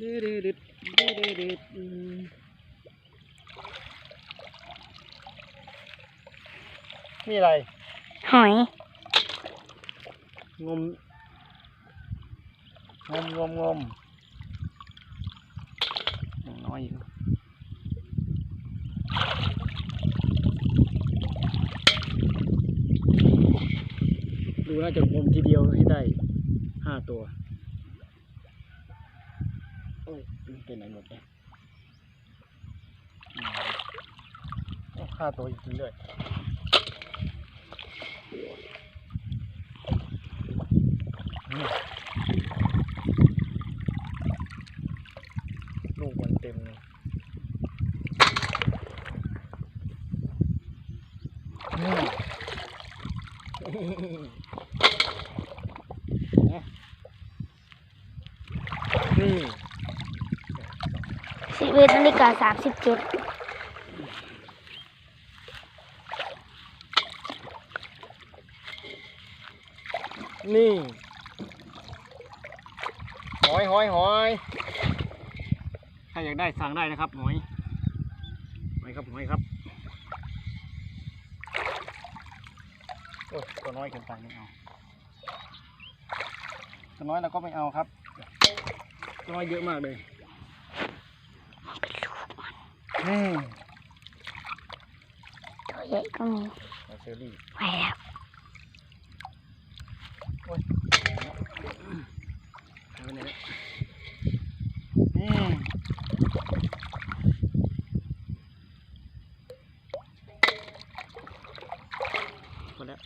ดืดดืดดืดดืดดืดอืมนี่อะไร หอย งม งมงมงมยังน้อยอยู่ดูน่าจะงมทีเดียวให้ได้ห้าตัว โอ้ยมันเป็นไหนหมดเนี่ยอืมโอ้ห้าตัวจริงๆด้วยลูกมันเต็มเลยนี่นี่ สิบเอ็ดนาฬิกาสามสิบเจ็ดนี่หอยหอยหอยถ้าอยากได้สั่งได้นะครับหอยหอยครับหอยครับโอ้ยตัวน้อยเกินไปไม่เอาตัวน้อยเราก็ไม่เอาครับตัวน้อยเยอะมากเลย นี่ตัวใหญ่ก็มีเอาเชอรี่ไปแล้วเอาไปไหนเนี่ยนี่หมดแล้ว